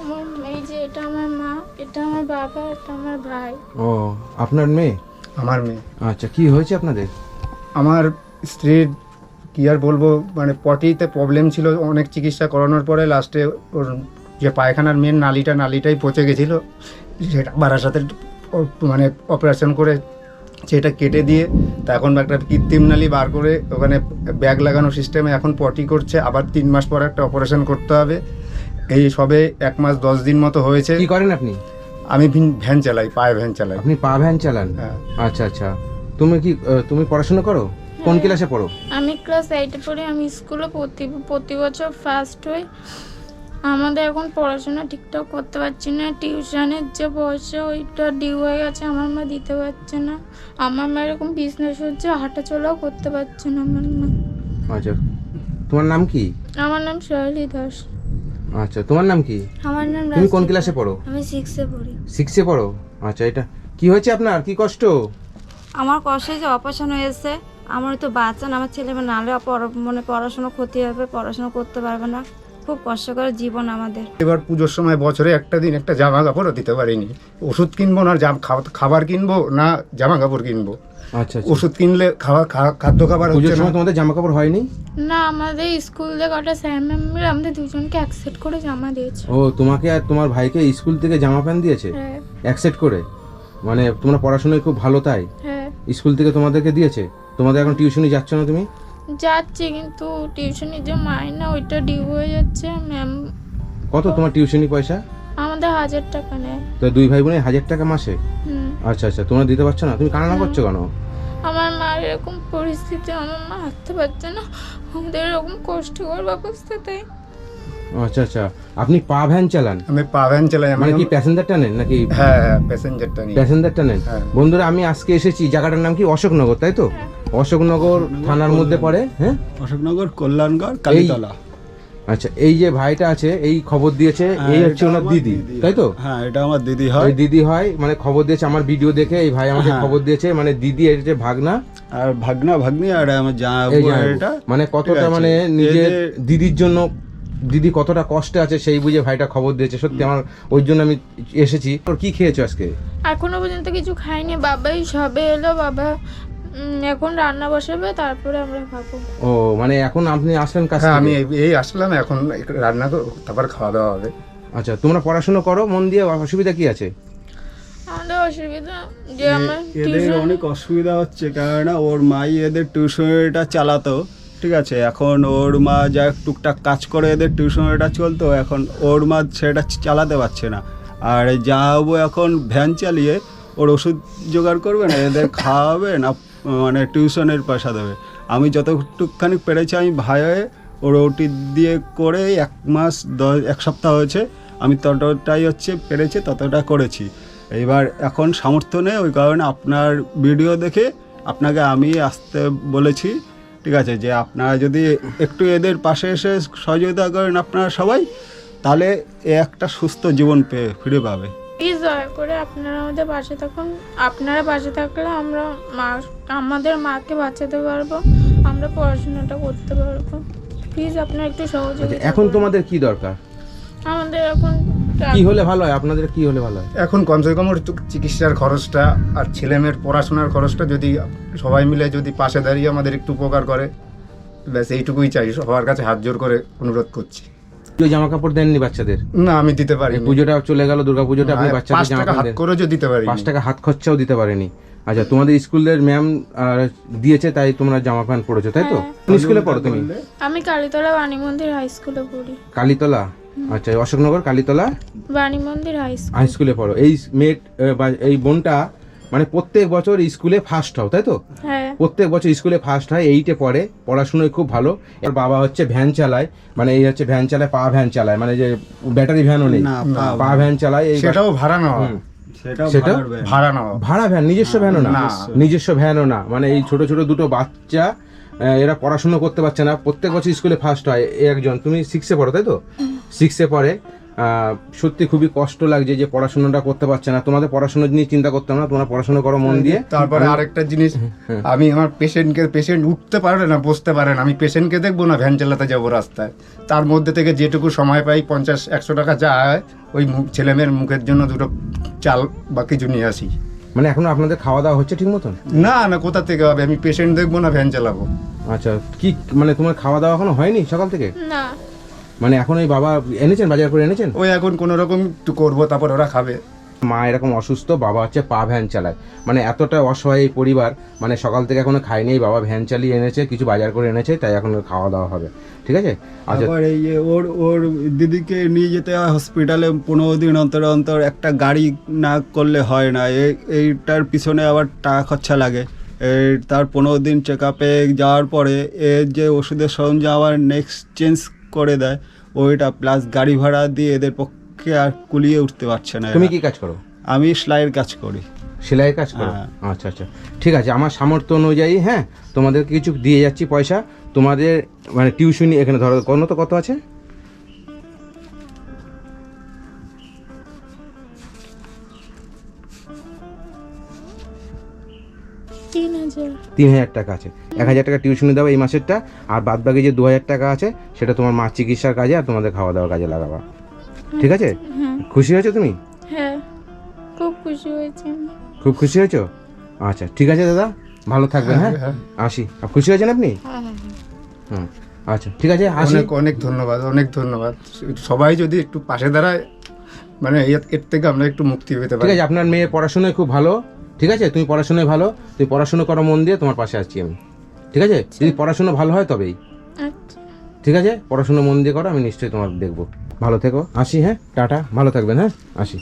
আমার এই যে এটা আমার মা এটা আমার বাবা এটা আমার ভাই। ও আপনার মেয়ে? আমার মেয়ে। আচ্ছা কি হয়েছে আপনাদের? আমার স্ত্রীর কি আর বলব মানে পটিতে প্রবলেম ছিল অনেক চিকিৎসা করানোর পরে লাস্টে ওর যে পায়খানার মেন নালিটা নালিটাই পচে গেছিল। সেটা বারাসাতে মানে অপারেশন করে সেটা কেটে দিয়ে তা এখন একটা কৃত্রিম নালি বার করে ওখানে ব্যাগ লাগানো সিস্টেমে এখন পটি করছে। আবার তিন মাস পর একটা অপারেশন করতে হবে। এই সবে এক মাস দশ দিন মতো হয়েছে। কি করেন আপনি? আমি ভ্যান চালাই পায়ে ভ্যান চালাই। আপনি পা ভ্যান চালান? হ্যাঁ। আচ্ছা আচ্ছা। তুমি কি তুমি পড়াশোনা করো? কোন ক্লাসে পড়ো? আমি ক্লাস এইটে পড়ি আমি স্কুলে প্রতি প্রতি বছর ফার্স্ট হই। আমাদের এখন পড়াশোনা ঠিকঠাক করতে পারছি না। টিউশনের যে পয়সা ওইটা ডিউ হয়ে গেছে আমার মা দিতে পারছে না। আমার মা এরকম বিজনেস হচ্ছে হাঁটা চলাও করতে পারছে না আমার মা। আচ্ছা। তোমার নাম কি? আমার নাম শৈলী দাস। আচ্ছা তোমার নাম কি? আমার নাম তুমি কোন ক্লাসে পড়ো? আমি সিক্সে পড়ি। সিক্সে পড়ো? আচ্ছা এটা কি হয়েছে আপনার? কি কষ্ট? আমার কষ্ট যে অপারেশন হয়েছে। আমার তো বাচ্চা না আমার ছেলে মানে নাহলে পড়া- মানে পড়াশোনা ক্ষতি হবে পড়াশোনা করতে পারবে না। খুব কষ্টকর জীবন আমাদের। এবার পুজোর সময় বছরে একটা দিন একটা জামা কাপড়ও দিতে পারিনি। ওষুধ কিনবো না জাম- খাবার কিনবো না জামা কাপড় কিনবো। আচ্ছা আচ্ছা। ওষুধ কিনলে খাওয়া খা- খাদ্য খাবার পুজোর সময় তোমাদের জামা কাপড় হয়নি? না আমাদের স্কুল থেকে কটা স্যার ম্যাম আমাদের দুজনকে অ্যাকসেপ্ট করে জমা দিয়েছে। ও তোমাকে আর তোমার ভাইকে স্কুল থেকে জামা প্যান্ট দিয়েছে? হ্যাঁ। অ্যাকসেপ্ট করে? মানে তোমরা পড়াশোনায় খুব ভালো তাই? হ্যাঁ। স্কুল থেকে তোমাদেরকে দিয়েছে? তোমাদের এখন টিউশনি যাচ্ছ না তুমি? যাচ্ছি কিন্তু টিউশনের যে মাইনা ওইটা ডিউ হয়ে যাচ্ছে ম্যাম কত তোমার টিউশনি পয়সা? আমাদের হাজার টাকা নেয়। তো দুই ভাই বোনের হাজার টাকা মাসে? হুম। আচ্ছা আচ্ছা তোমরা দিতে পারছ না? তুমি কান্না করছ কেন? আমার মার এরকম পরিস্থিতি আমার মা হাঁটতে পারছে না। আমাদের এরকম কষ্টকর অবস্থা তাই। আচ্ছা আচ্ছা আপনি পা ভ্যান চালান? আমি পা ভ্যান চালাই মানে কি প্যাসেঞ্জার টানেন নাকি? হ্যাঁ হ্যাঁ প্যাসেঞ্জারটা নিয়ে প্যাসেঞ্জার টানেন হ্যাঁ। বন্ধুরা আমি আজকে এসেছি জায়গাটার নাম কি? অশোকনগর তাই তো? অশোকনগর থানার মধ্যে পড়ে হ্যাঁ? অশোকনগর কল্যাণগড় কালীতলা। আচ্ছা এই যে ভাইটা আছে এই খবর দিয়েছে হ্যাঁ, এই হচ্ছে ওনার দিদি তাই তো? হ্যাঁ এটা আমার দিদি হয়। দিদি হয় মানে খবর দিয়েছে আমার ভিডিও দেখে এই ভাই আমাকে হ্যাঁ। খবর দিয়েছে মানে দিদি এই যে ভাগনা আর ভাগনা ভাগ্নি আর আমার যে এটা। মানে কতটা মানে নিজের দিদির জন্য দিদি কতটা কষ্টে আছে সেই বুঝে ভাইটা খবর দিয়েছে সত্যি আমার ওই জন্য আমি এসেছি। তোর কি খেয়েছো আজকে? এখনও পর্যন্ত কিছু খাইনি বাবাই সবে এলো বাবা এখন রান্না বসাবে তারপরে আমরা খাব। ও মানে এখন আপনি আসলেন কাজ হ্যাঁ আমি এই- আসলাম এখন রান্না তারপর খাওয়া দাওয়া হবে। আচ্ছা তোমরা পড়াশোনা করো মন দিয়ে অসুবিধা কি আছে? আমাদের অসুবিধা যে আমার এদের অনেক অসুবিধা হচ্ছে কেননা ওর মাই এদের টিউশনটা চালাতো ঠিক আছে? এখন ওর মা যা টুকটাক কাজ করে এদের টিউশনটা চলতো এখন ওর মা সেটা চালাতে পারছে না। আর যাব এখন ভ্যান চালিয়ে ওর ওষুধ জোগাড় করবে না এদের খাওয়াবে না মানে টিউশনের পয়সা দেবে আমি যতটুকখানি পেরেছি, আমি ভাই হয়ে ওর ওটি দিয়ে করে এক মাস দশ, এক সপ্তাহ হয়েছে, আমি ততটাই হচ্ছে পেরেছি, ততটা করেছি। এবার এখন সামর্থ্য নেই, ওই কারণে আপনার ভিডিও দেখে আপনাকে আমি আসতে বলেছি, ঠিক আছে, যে আপনারা যদি একটু এদের পাশে এসে সহযোগিতা করেন আপনারা সবাই, তাহলে এ একটা সুস্থ জীবন পেয়ে ফিরে পাবে। প্লিজ দয়া করে আপনারা আমাদের পাশে থাকুন। আপনারা পাশে থাকলে আমরা মা আমাদের মাকে বাঁচাতে পারব। আমরা পড়াশোনাটা করতে পারব। প্লিজ আপনারা একটু আচ্ছা সহযোগিতা এখন তোমাদের কি দরকার? আমাদের এখন কি হলে ভালো হয়? আপনাদের কি হলে ভালো হয়? এখন কমসে কম ওর চিকিৎসার খরচটা আর ছেলেমেয়ের পড়াশোনার খরচটা যদি সবাই মিলে যদি পাশে দাঁড়িয়ে আমাদের একটু উপকার করে ব্যাস এইটুকুই চাই। সবার কাছে হাত জোর করে অনুরোধ করছি। কেউ জামা কাপড় দেননি বাচ্চাদের? না আমি দিতে পারি পুজোটা চলে গেল দুর্গা পুজোটা আপনি বাচ্চাদের জামা টাকা হাত। করেও দিতে পারি পাঁচ টাকা হাত খরচাও দিতে পারেনি। আচ্ছা তোমাদের স্কুলের ম্যাম দিয়েছে তাই তোমরা জামা প্যান্ট পড়েছো তাই তো? হ্যাঁ। কোন স্কুলে পড়ো তুমি? আমি কালীতলা বাণী মন্দির হাই স্কুলে পড়ি। কালীতলা? আচ্ছা অশোকনগর কালীতলা? বাণী মন্দির হাই স্কুল। হাই স্কুলে পড়ো। এই বা এই বোনটা মানে প্রত্যেক বছর স্কুলে ফার্স্ট হও তাই তো? হ্যাঁ। প্রত্যেক বছর স্কুলে ফার্স্ট হয় এইটে পড়ে পড়াশোনায় খুব ভালো। এর বাবা হচ্ছে ভ্যান চালায় মানে এই হচ্ছে ভ্যান চালায় পা ভ্যান চালায় মানে যে ব্যাটারি ভ্যানও নেই। পা ভ্যান চালায় এই সেটাও ভাড়া নেওয়া। সেটা? ভাড়া নেওয়া। ভাড়া ভ্যান নিজস্ব ভ্যানও না? না। নিজস্ব ভ্যানও না। মানে এই ছোট ছোট দুটো বাচ্চা এরা পড়াশোনা করতে পারছে না। প্রত্যেক বছর স্কুলে ফার্স্ট হয় এই একজন। তুমি সিক্সে পড়ো তাই তো? সিক্সে পড়ে। সত্যি খুবই কষ্ট লাগছে যে পড়াশোনাটা করতে পারছে না। তোমাদের পড়াশোনা নিয়ে চিন্তা করতাম না তোমরা পড়াশোনা করো মন দিয়ে। তারপরে আরেকটা জিনিস হ্যাঁ। আমি আমার পেশেন্টকে পেশেন্ট উঠতে পারে না বসতে পারে না আমি পেশেন্টকে দেখব না ভ্যান চালাতে যাব রাস্তায়। তার মধ্যে থেকে যেটুকু সময় পাই পঞ্চাশ একশো টাকা যা হয় ওই ছেলেমেয়ের মুখের জন্য দুটো চাল বা কিছু নিয়ে আসি। মানে এখন আপনাদের খাওয়া দাওয়া হচ্ছে ঠিক মতন? না না কোথা থেকে হবে? আমি পেশেন্ট দেখব না ভ্যান চালাবো। আচ্ছা কি মানে তোমার খাওয়া দাওয়া এখনও হয়নি সকাল থেকে? না। মানে এখন ওই বাবা এনেছেন বাজার করে এনেছেন? ওই এখন কোনো রকম একটু করব তারপর ওরা খাবে। মা এরকম অসুস্থ বাবা হচ্ছে পা ভ্যান চালায়। মানে এতটা অসহায় এই পরিবার মানে সকাল থেকে এখনও খায়নি বাবা ভ্যান চালিয়ে এনেছে কিছু বাজার করে এনেছে তাই এখন খাওয়া দাওয়া হবে। ঠিক আছে? আচ্ছা। আবার এই যে ওর ওর দিদিকে নিয়ে যেতে হয় হসপিটালে পনেরো দিন অন্তর অন্তর একটা গাড়ি না করলে হয় না। এই- এইটার পিছনে আবার টাকা খরচা লাগে। তার পনেরো দিন চেক আপে যাওয়ার পরে এর যে ওষুধের সরঞ্জাম আবার নেক্সট চেঞ্জ করে দেয় ওইটা প্লাস গাড়ি ভাড়া দিয়ে এদের পক্ষে আর কুলিয়ে উঠতে পারছে না তুমি। কি কাজ করো? আমি সেলাইয়ের কাজ করি। সেলাইয়ের কাজ করো? হ্যাঁ। আচ্ছা আচ্ছা। ঠিক আছে আমার সামর্থ্য অনুযায়ী হ্যাঁ তোমাদেরকে কিছু দিয়ে যাচ্ছি পয়সা। তোমাদের মানে টিউশনি এখানে ধরো কোনো তো কত আছে? তিন হাজার। তিন হাজার টাকা আছে। এক হাজার টাকা টিউশনি দেবো এই মাসেরটা আর বাদ বাকি যে দু হাজার টাকা আছে সেটা তোমার মা চিকিৎসার কাজে আর তোমাদের খাওয়া দাওয়ার কাজে লাগাবা। ঠিক আছে? হ্যাঁ। খুশি হয়েছো তুমি? হ্যাঁ খুব খুশি হয়েছি খুব খুশি হয়েছো? আচ্ছা ঠিক আছে দাদা ভালো থাকবেন হ্যাঁ? আসি। আর খুশি হয়েছেন আপনি? হ্যাঁ হ্যাঁ হ্যাঁ। হুম আচ্ছা ঠিক আছে আসি। অনেক অনেক ধন্যবাদ অনেক ধন্যবাদ। সবাই যদি একটু পাশে দাঁড়ায় মানে এর- থেকে আমরা একটু মুক্তি পেতে ঠিক পারি। আছে আপনার মেয়ে পড়াশোনায় খুব ভালো। ঠিক আছে? তুমি পড়াশোনায় ভালো তুমি পড়াশুনো করো মন দিয়ে তোমার পাশে আসছি আমি। ঠিক আছে? যদি পড়াশুনো ভালো হয় তবেই। আচ্ছা। ঠিক আছে? পড়াশুনো মন দিয়ে করো আমি নিশ্চয়ই তোমার দেখব। ভালো থেকো। আসি হ্যাঁ? টাটা। ভালো থাকবেন হ্যাঁ? আসি।